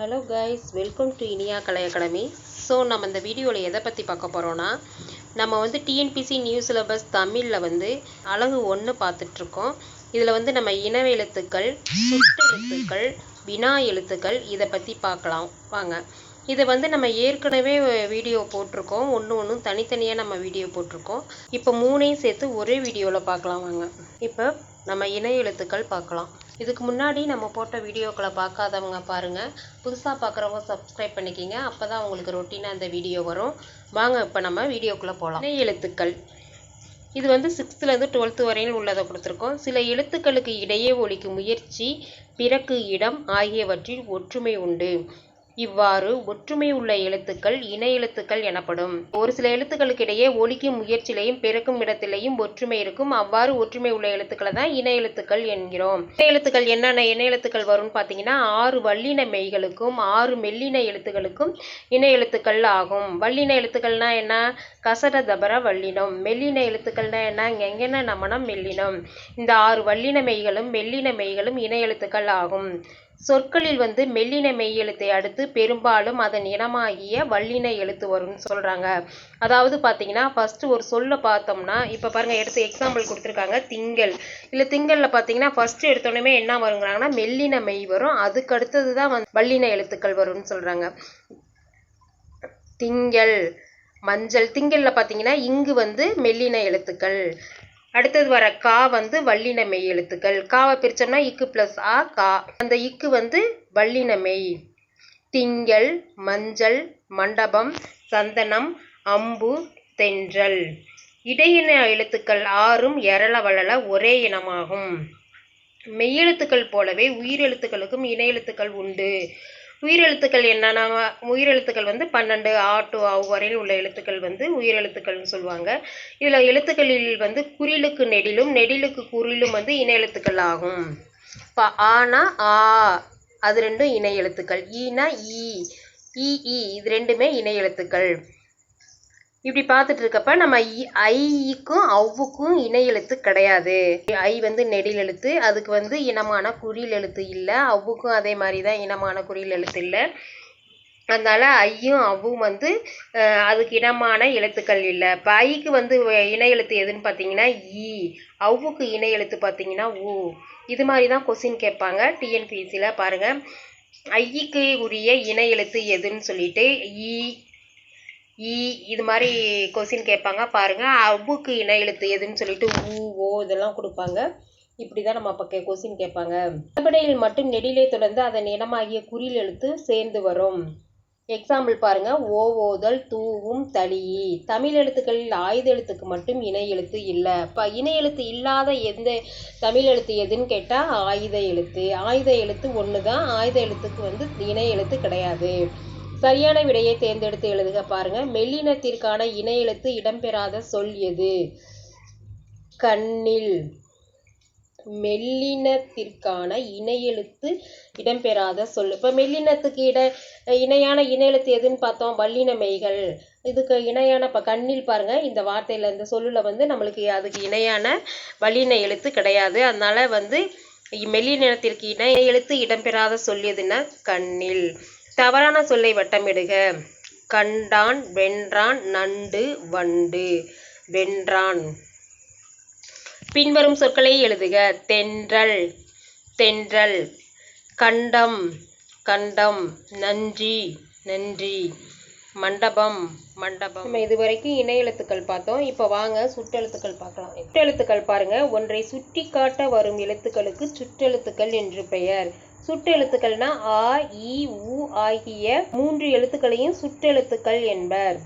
Hello guys welcome to Iniya Kalai academy. So நம்ம இந்த வீடியோவில் எதை பற்றி பார்க்க போகிறோன்னா நம்ம வந்து டிஎன்பிசி நியூ சிலபஸ் தமிழில் வந்து அழகு ஒன்று பார்த்துட்ருக்கோம். இதில் வந்து நம்ம இனவ எழுத்துக்கள் சுட்டெழுத்துக்கள் வினா எழுத்துக்கள் இதை பற்றி பார்க்கலாம். வாங்க. இதை வந்து நம்ம ஏற்கனவே வீடியோ போட்டிருக்கோம். ஒன்று ஒன்றும் தனித்தனியாக நம்ம வீடியோ போட்டிருக்கோம். இப்போ மூணையும் சேர்த்து ஒரே வீடியோவில் பார்க்கலாம் வாங்க. இப்போ நம்ம இணைய எழுத்துக்கள் பார்க்கலாம். இதுக்கு முன்னாடி நம்ம போட்ட வீடியோக்களை பார்க்காதவங்க பாருங்கள் புதுசாக பார்க்குறவங்க சப்ஸ்கிரைப் பண்ணிக்கிங்க. அப்போ தான் உங்களுக்கு ரொட்டீனாக அந்த வீடியோ வரும். வாங்க இப்போ நம்ம வீடியோக்குள்ளே போகலாம் இணை எழுத்துக்கள். இது வந்து சிக்ஸ்த்துலேருந்து டுவெல்த்து வரையில் உள்ளதை கொடுத்துருக்கோம். சில எழுத்துக்களுக்கு இடையே ஒழிக்கும் முயற்சி பிறக்கு இடம் ஆகியவற்றில் ஒற்றுமை உண்டு. இவ்வாறு ஒற்றுமை உள்ள எழுத்துக்கள் இணை எழுத்துக்கள் எனப்படும். ஒரு சில எழுத்துக்களுக்கு இடையே ஒலிக்கும் முயற்சியிலையும் பிறக்கும் இடத்திலையும் ஒற்றுமை இருக்கும். அவ்வாறு ஒற்றுமை உள்ள எழுத்துக்களை தான் இணை எழுத்துக்கள் என்கிறோம். இணை எழுத்துக்கள் என்னென்ன இணை எழுத்துக்கள் வரும்னு பார்த்தீங்கன்னா ஆறு வல்லின மெய்களுக்கும் ஆறு மெல்லின எழுத்துக்களுக்கும் இணை எழுத்துக்கள் ஆகும். வல்லின எழுத்துக்கள்னா என்ன? கசட தபர வல்லினம். மெல்லின எழுத்துக்கள்னா என்ன? எங்கென்ன நமனம் மெல்லினம். இந்த ஆறு வல்லின மெய்களும் மெல்லின மெய்களும் இணை எழுத்துக்கள் ஆகும். சொற்களில் வந்து மெல்லின மெய் எழுத்தை அடுத்து பெரும்பாலும் அதன் இனமாகிய வல்லின எழுத்து வரும்னு சொல்கிறாங்க அதாவது பார்த்தீங்கன்னா ஃபஸ்ட்டு ஒரு சொல்ல பார்த்தோம்னா இப்போ பாருங்கள் எடுத்து எக்ஸாம்பிள் கொடுத்துருக்காங்க திங்கள். இல்லை திங்களில் பார்த்தீங்கன்னா ஃபஸ்ட்டு எடுத்தோடனே என்ன வருங்கிறாங்கன்னா மெல்லின மெய் வரும். அதுக்கு அடுத்தது தான் வந்து வல்லின எழுத்துக்கள் வரும்னு சொல்கிறாங்க திங்கள் மஞ்சள். திங்கள்ல பார்த்தீங்கன்னா இங்கு வந்து மெல்லின எழுத்துக்கள். அடுத்தது வர கா வந்து வல்லின மெய் எழுத்துக்கள். காவை பிரித்தோம்னா இக்கு ப்ளஸ் ஆ கா. அந்த இக்கு வந்து வல்லின மெய். திங்கள் மஞ்சள் மண்டபம் சந்தனம் அம்பு தென்றல். இடையின எழுத்துக்கள் ஆறும் எரள வளல ஒரே இனமாகும். மெய்யெழுத்துக்கள் போலவே உயிரெழுத்துக்களுக்கும் இணையெழுத்துக்கள் உண்டு. உயிரெழுத்துக்கள் என்னென்ன உயிரெழுத்துக்கள் வந்து பன்னெண்டு ஆ டு ஆவு வரையில் உள்ள எழுத்துக்கள் வந்து உயிரெழுத்துக்கள்னு சொல்லுவாங்க. இதில் எழுத்துக்களில் வந்து குறிலுக்கு நெடிலும் நெடிலுக்கு குறிலும் வந்து இணை எழுத்துக்கள் ஆகும். இப்போ ஆனா ஆ அது ரெண்டும் இணை எழுத்துக்கள். ஈனா ஈ இ இது ரெண்டுமே இணை எழுத்துக்கள். இப்படி பார்த்துட்டு இருக்கப்ப நம்ம ஐக்கும் அவ்வுக்கும் இணை எழுத்து கிடையாது. ஐ வந்து நெடில் எழுத்து அதுக்கு வந்து இனமான குறியில் எழுத்து இல்லை. அவ்வுக்கும் அதே மாதிரி தான் இனமான குறியில் எழுத்து இல்லை. அதனால் ஐயும் அவ்வும் வந்து அதுக்கு இனமான எழுத்துக்கள் இல்லை. இப்போ ஐக்கு வந்து இணை எழுத்து எதுன்னு பார்த்தீங்கன்னா ஈ அவ்வுக்கு இணை எழுத்து பார்த்தீங்கன்னா ஊ இது மாதிரி தான் கொஸ்டின் கேட்பாங்க டிஎன்பிஎஸ்சியில் பாருங்கள் ஐக்கு உரிய இணை எழுத்து எதுன்னு சொல்லிட்டு ஈ ஈ இது மாதிரி கொஸ்டின் கேட்பாங்க. பாருங்கள் அவ்வுக்கு இணை எழுத்து எதுன்னு சொல்லிட்டு ஊ ஓ இதெல்லாம் கொடுப்பாங்க. இப்படி தான் நம்ம அப்போ கொஸ்டின் கேட்பாங்க. அடிப்படையில் மட்டும் நெடிலே தொடர்ந்து அதன் இனமாகிய குறியில் எழுத்து சேர்ந்து வரும். எக்ஸாம்பிள் பாருங்கள் ஓ ஓதல் தூவும் தளியி தமிழ் எழுத்துக்களில் ஆயுத எழுத்துக்கு மட்டும் இணை எழுத்து இல்லை. இப்போ இணை எழுத்து இல்லாத எந்த தமிழ் எழுத்து எதுன்னு கேட்டால் ஆயுத எழுத்து. ஆயுத எழுத்து ஒன்று தான் ஆயுத எழுத்துக்கு வந்து இணை எழுத்து கிடையாது. சரியான விடையை தேர்ந்தெடுத்து எழுதுக பாருங்க. மெல்லினத்திற்கான இணை எழுத்து இடம்பெறாத சொல் எது? கண்ணில். மெல்லினத்திற்கான இணையெழுத்து இடம்பெறாத சொல். இப்போ மெல்லினத்துக்கு இட இணையான இணையெழுத்து எதுன்னு பார்த்தோம். வல்லின மெய்கள். இதுக்கு இணையான இப்போ கண்ணில் பாருங்க. இந்த வார்த்தையில் இந்த சொல்லில் வந்து நம்மளுக்கு அதுக்கு இணையான வல்லின எழுத்து கிடையாது. அதனால வந்து மெல்லினத்திற்கு இணை எழுத்து இடம்பெறாத சொல் எதுன்னா கண்ணில். தவறான சொல்லை வட்டமிடுக. கண்டான் வென்றான் நண்டு வண்டு வென்றான். பின்வரும் சொற்களை எழுதுக. தென்றல் தென்றல். கண்டம் கண்டம் நன்றி நன்றி. மண்டபம் மண்டபம். நம்ம இதுவரைக்கும் இணை எழுத்துக்கள் பார்த்தோம். இப்போ வாங்க சுற்றெழுத்துக்கள் பார்க்கலாம். சுற்றெழுத்துக்கள் பாருங்க. ஒன்றை சுட்டி காட்ட வரும் எழுத்துக்களுக்கு சுற்றெழுத்துக்கள் என்று பெயர். சுட்டெழுத்துக்கள்னா ஆ இ உ ஆகிய மூன்று எழுத்துக்களையும் சுற்றெழுத்துக்கள் என்பர்.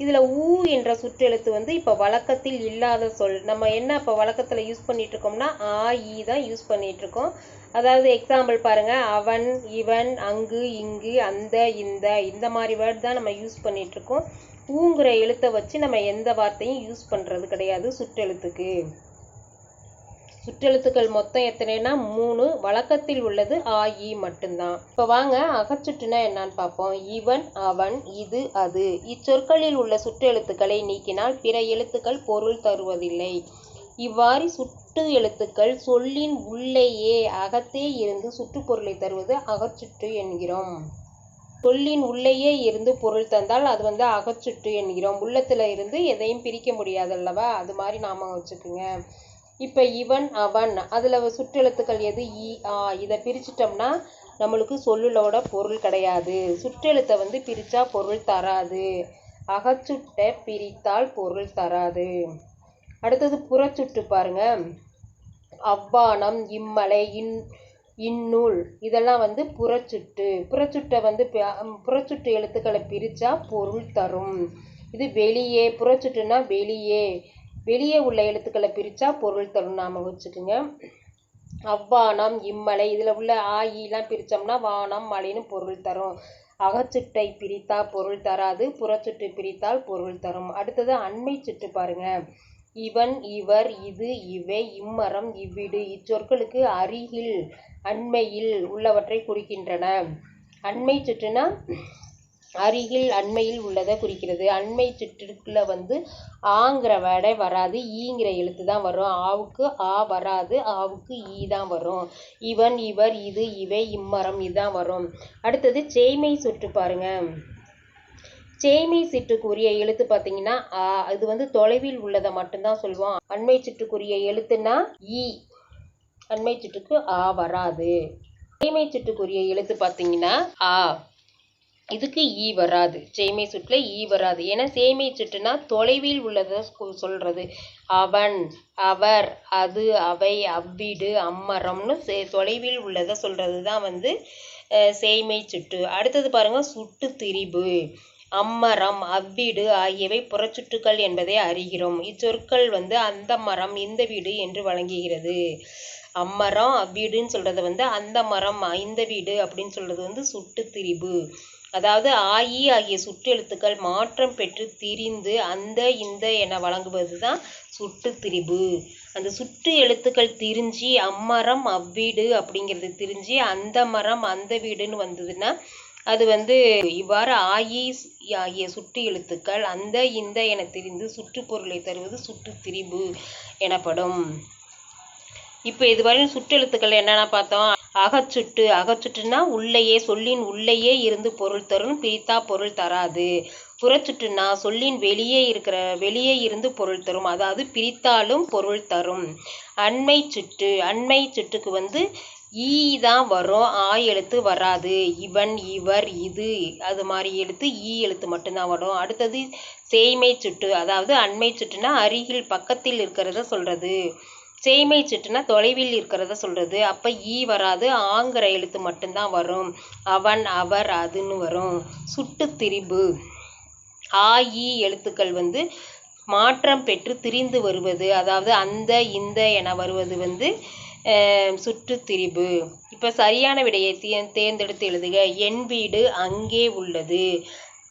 இதில் ஊ என்ற சுற்றெழுத்து வந்து இப்போ வழக்கத்தில் இல்லாத சொல். நம்ம என்ன இப்போ வழக்கத்தில் யூஸ் பண்ணிட்டு இருக்கோம்னா ஆ ஈ தான் யூஸ் பண்ணிட்டு இருக்கோம் அதாவது எக்ஸாம்பிள் பாருங்க அவன் இவன் அங்கு இங்கு அந்த இந்த இந்த மாதிரி வேர்ட் தான் நம்ம யூஸ் பண்ணிட்டு இருக்கோம் ஊங்கிற எழுத்தை வச்சு நம்ம எந்த வார்த்தையும் யூஸ் பண்ணுறது கிடையாது சுற்றெழுத்துக்கு சுற்றெழுத்துக்கள் மொத்தம் எத்தனைனா? மூணு. வழக்கத்தில் உள்ளது ஆ இ மட்டும்தான். இப்போ வாங்க அகச்சுட்டுனா என்னன்னு பார்ப்போம். இவன் அவன் இது அது. இச்சொற்களில் உள்ள சுற்றெழுத்துக்களை நீக்கினால் பிற எழுத்துக்கள் பொருள் தருவதில்லை. இவ்வாறு சுட்டு எழுத்துக்கள் சொல்லின் உள்ளேயே அகத்தே இருந்து சுற்றுப்பொருளை தருவது அகச்சுட்டு என்கிறோம். சொல்லின் உள்ளேயே இருந்து பொருள் தந்தால் அது வந்து அகச்சுட்டு என்கிறோம். உள்ளத்தில் இருந்து எதையும் பிரிக்க முடியாதல்லவா? அது மாதிரி நாம வச்சுக்குங்க. இப்போ இவன் அவன். அதில் சுற்றெழுத்துக்கள் எது? இ ஆ இதை பிரிச்சிட்டோம்னா நம்மளுக்கு சொல்லுளோட பொருள் கிடையாது. சுற்றெழுத்தை வந்து பிரித்தா பொருள் தராது. அகச்சுட்டை பிரித்தால் பொருள் தராது. அடுத்தது புறச்சுட்டு பாருங்க. அவ்வானம் இம்மலை இன் இந்நூல் இதெல்லாம் வந்து புறச்சுட்டு. புறச்சுட்டை வந்து புறச்சுட்டு எழுத்துக்களை பிரித்தா பொருள் தரும். இது வெளியே புறச்சுட்டுனா வெளியே. வெளியே உள்ள எழுத்துக்களை பிரித்தா பொருள் தரும் நாம வச்சுக்கோங்க. அவ்வானம் இம்மலை இதில் உள்ள ஆயிலாம் பிரித்தோம்னா வானம் மலைன்னு பொருள் தரும். அகச்சுட்டை பிரித்தா பொருள் தராது புறச்சுட்டு பிரித்தால் பொருள் தரும். அடுத்தது அண்மை சுட்டு பாருங்க. இவன் இவர் இது இவை இம்மரம் இவ்விடு இச்சொற்களுக்கு அருகில் அண்மையில் உள்ளவற்றை குறிக்கின்றன. அண்மை சுற்றுனா அருகில் அண்மையில் உள்ளதை குறிக்கிறது. அண்மை சுற்றுக்குள்ள வந்து ஆங்கிற வடை வராது. ஈங்கிற எழுத்து தான் வரும். ஆவுக்கு ஆ வராது. ஆவுக்கு ஈ தான் வரும். இவன் இவர் இது இவை இம்மரம் இதுதான் வரும். அடுத்தது சேய்மை சுற்று பாருங்க. சேமை சிட்டுக்குரிய எழுத்து பார்த்தீங்கன்னா ஆ இது வந்து தொலைவில் உள்ளதை மட்டும்தான் சொல்லுவோம் அண்மை சுட்டுக்குரிய எழுத்துனா ஈ. அண்மை சுட்டுக்கு ஆ வராது. சேமை சுட்டுக்குரிய எழுத்து பார்த்தீங்கன்னா ஆ. இதுக்கு ஈ வராது. சேய்மை சுற்றில் ஈ வராது. ஏன்னா சேய்மை சுற்றுனா தொலைவில் உள்ளதை சொல்கிறது அவன் அவர் அது அவை அவ்விடு அம்மரம்னு சே தொலைவில் உள்ளதை சொல்கிறது தான் வந்து அஹ், சேய்மை சுட்டு அடுத்தது பாருங்கள் சுட்டு திரிபு. அம்மரம் அவ்விடு ஆகியவை புறச்சுட்டுக்கள் என்பதை அறிகிறோம். இச்சொற்கள் வந்து அந்த மரம் இந்த வீடு என்று வழங்குகிறது. அம்மரம் அவ்வீடுன்னு சொல்கிறது வந்து அந்த மரம் இந்த வீடு அப்படின்னு சொல்கிறது வந்து சுட்டு திரிபு. அதாவது ஆயி ஆகிய சுற்றெழுத்துக்கள் மாற்றம் பெற்று திரிந்து அந்த இந்த என வழங்குவது தான் சுட்டு திரிபு அந்த சுட்டு எழுத்துக்கள் திரிஞ்சு அம்மரம் அவ்வீடு அப்படிங்கிறது திரிஞ்சு அந்த மரம் அந்த வீடுன்னு வந்ததுன்னா அது வந்து இவ்வாறு ஆயி ஆகிய சுட்டு எழுத்துக்கள் அந்த இந்த என திரிந்து சுற்றுப்பொருளை தருவது சுட்டு திரிபு எனப்படும். இப்போ இதுவரை சுற்றெழுத்துக்கள் என்னென்ன பார்த்தோம்? அகச்சுட்டு அகச்சுட்டுனா உள்ளேயே சொல்லின் உள்ளேயே இருந்து பொருள் தரும் பிரித்தா பொருள் தராது. புறச்சுட்டுனா சொல்லின் வெளியே இருக்கிற வெளியே இருந்து பொருள் தரும். அதாவது பிரித்தாலும் பொருள் தரும். அண்மை சுட்டு அண்மை சுட்டுக்கு வந்து ஈ தான் வரும் ஆ எழுத்து வராது. இவன் இவர் இது அது மாதிரி எழுத்து ஈ எழுத்து மட்டும்தான் வரும். அடுத்தது சேய்மை சுட்டு அதாவது அண்மை சுட்டுனா அருகில் பக்கத்தில் இருக்கிறத சொல்கிறது சேய்மை சுட்டுனா தொலைவில் இருக்கிறத சொல்றது. அப்போ ஈ வராது ஆங்கிற எழுத்து மட்டும்தான் வரும். அவன் அவர் அதுன்னு வரும். சுட்டு திரிபு. ஆ ஈ எழுத்துக்கள் வந்து மாற்றம் பெற்று திரிந்து வருவது. அதாவது அந்த இந்த என வருவது வந்து அஹ், திரிபு. இப்போ சரியான விடையை தேர்ந்தெடுத்து எழுதுக. என் வீடு அங்கே உள்ளது.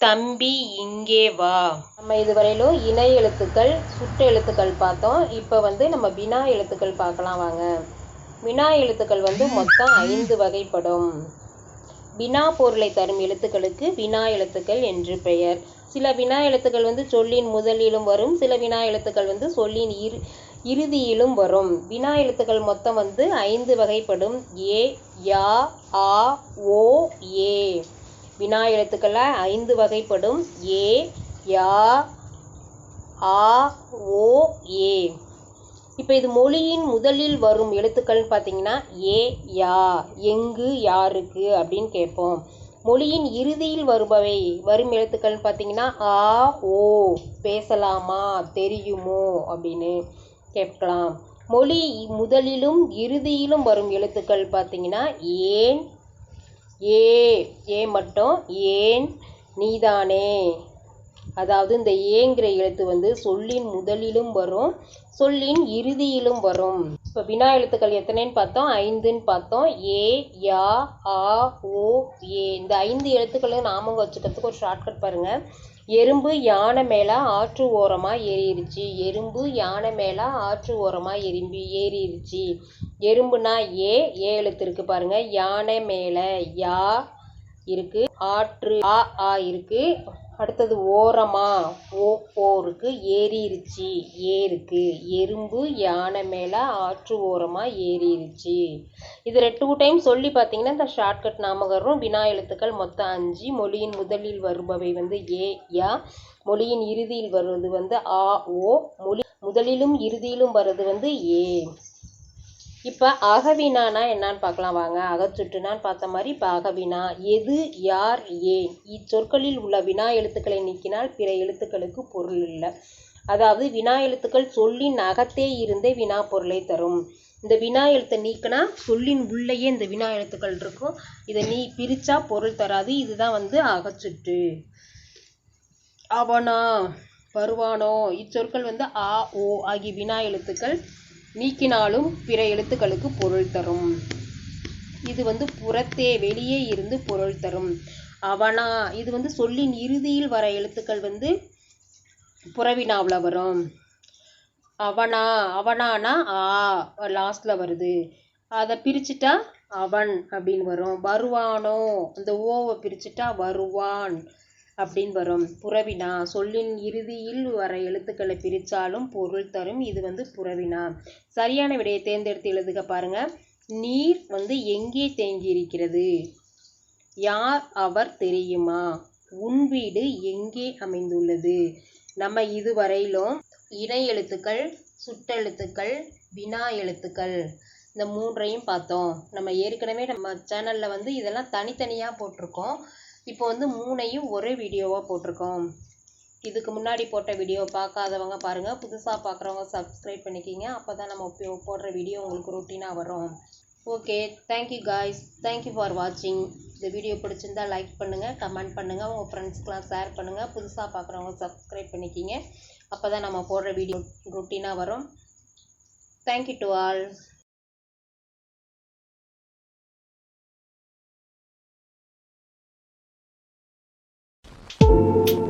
தம்பி இங்கே வா. நம்ம இதுவரையிலும் இணை எழுத்துக்கள் சுட்டு எழுத்துக்கள் பார்த்தோம். இப்போ வந்து நம்ம வினா எழுத்துக்கள் பார்க்கலாம் வாங்க. வினா எழுத்துக்கள் வந்து மொத்தம் ஐந்து வகைப்படும். வினா பொருளை தரும் எழுத்துக்களுக்கு வினா எழுத்துக்கள் என்று பெயர். சில வினா எழுத்துக்கள் வந்து சொல்லின் முதலிலும் வரும் சில வினா எழுத்துக்கள் வந்து சொல்லின் இறு இறுதியிலும் வரும். வினா எழுத்துக்கள் மொத்தம் வந்து ஐந்து வகைப்படும். ஏ யா ஆ ஓ ஏ. வினா எழுத்துக்களை ஐந்து வகைப்படும். ஏ யா ஆ ஓ ஏ. இப்போ இது மொழியின் முதலில் வரும் எழுத்துக்கள்னு பார்த்தீங்கன்னா ஏ யா எங்கு யாருக்கு அப்படின்னு கேட்போம். மொழியின் இறுதியில் வருபவை வரும் எழுத்துக்கள்னு பார்த்தீங்கன்னா ஆ ஓ பேசலாமா தெரியுமோ அப்படின்னு கேட்கலாம். மொழி முதலிலும் இறுதியிலும் வரும் எழுத்துக்கள் பார்த்தீங்கன்னா ஏன் ஏ ஏ மட்டும் ஏன் நீதானே? அதாவது இந்த ஏங்கிற எழுத்து வந்து சொல்லின் முதலிலும் வரும் சொல்லின் இறுதியிலும் வரும். இப்போ வினா எழுத்துக்கள் எத்தனைன்னு பார்த்தோம்? ஐந்துன்னு பார்த்தோம். ஏ யா ஆ ஓ ஏ. இந்த ஐந்து எழுத்துக்களும் நாமங்க வச்சுக்கிறதுக்கு ஒரு ஷார்ட்கட் பாருங்கள் எறும்பு யானை மேலே ஆற்று ஓரமாக ஏறிடுச்சு எறும்பு யானை மேலே ஆற்று ஓரமாக எறும்பி ஏறிடுச்சு எறும்புனா ஏ ஏ எழுத்து இருக்குது பாருங்கள் யானை மேலே யா இருக்குது ஆற்று ஆ ஆ இருக்குது அடுத்தது ஓரமா ஓ போருக்கு ஏறிருச்சு ஏருக்கு எறும்பு யானை மேலே ஆற்று ஓரமாக ஏறிருச்சு. இது ரெண்டு டைம் சொல்லி பார்த்தீங்கன்னா இந்த ஷார்ட்கட் நாமகரும் வினா எழுத்துக்கள் மொத்தம் அஞ்சு. மொழியின் முதலில் வருபவை வந்து ஏ யா. மொழியின் இறுதியில் வருவது வந்து ஆ ஓ. மொழி முதலிலும் இறுதியிலும் வர்றது வந்து ஏ. இப்போ அகவினானா என்னன்னு பார்க்கலாம் வாங்க. அகச்சுட்டுனான்னு பார்த்த மாதிரி இப்போ அகவினா எது யார் ஏன்? இச்சொற்களில் உள்ள வினா எழுத்துக்களை நீக்கினால் பிற எழுத்துக்களுக்கு பொருள் இல்லை. அதாவது வினா எழுத்துக்கள் சொல்லின் அகத்தே இருந்தே வினா பொருளை தரும். இந்த வினா எழுத்தை நீக்கினா சொல்லின் உள்ளேயே இந்த வினா எழுத்துக்கள் இருக்கும். இதை நீ பிரித்தா பொருள் தராது. இதுதான் வந்து அகச்சுட்டு. அவனா வருவானோ? இச்சொற்கள் வந்து ஆ ஓ ஆகிய வினா எழுத்துக்கள் நீக்கினாலும் பிற எழுத்துக்களுக்கு பொருள் தரும். இது வந்து புறத்தே வெளியே இருந்து பொருள் தரும். அவனா இது வந்து சொல்லின் இறுதியில் வர எழுத்துக்கள் வந்து புறவினாவில் வரும். அவனா அவனானா ஆ லாஸ்ட்ல வருது. அதை பிரிச்சுட்டா அவன் அப்படின்னு வரும். வருவானோ? அந்த ஓவை பிரிச்சுட்டா வருவான். அப்படின்னு வரும். புறவினா சொல்லின் இறுதியில் வர எழுத்துக்களை பிரித்தாலும் பொருள் தரும். இது வந்து புறவினா. சரியான விடையை தேர்ந்தெடுத்து எழுதுக பாருங்க. நீர் வந்து எங்கே தேங்கியிருக்கிறது? யார் அவர் தெரியுமா? உன் வீடு எங்கே அமைந்துள்ளது? நம்ம இதுவரையிலும் இணை எழுத்துக்கள் சுட்டெழுத்துக்கள் வினா எழுத்துக்கள் இந்த மூன்றையும் பார்த்தோம். நம்ம ஏற்கனவே நம்ம சேனலில் வந்து இதெல்லாம் தனித்தனியாக போட்டிருக்கோம். இப்போ வந்து மூணையும் ஒரே வீடியோவாக போட்டிருக்கோம். இதுக்கு முன்னாடி போட்ட வீடியோ பார்க்காதவங்க பாருங்கள் புதுசாக பார்க்குறவங்க சப்ஸ்கிரைப் பண்ணிக்கிங்க. அப்போ தான் நம்ம போடுற வீடியோ உங்களுக்கு ரொட்டீனாக வரும். Okay thank you guys thank you for வாட்சிங் இந்த வீடியோ பிடிச்சிருந்தா லைக் பண்ணுங்கள் கமெண்ட் பண்ணுங்கள் உங்கள் ஃப்ரெண்ட்ஸ்க்கெலாம் ஷேர் பண்ணுங்கள் புதுசாக பார்க்குறவங்க சப்ஸ்கிரைப் பண்ணிக்கிங்க. அப்போ தான் நம்ம போடுற வீடியோ ரொட்டீனாக வரும். Thank you to all you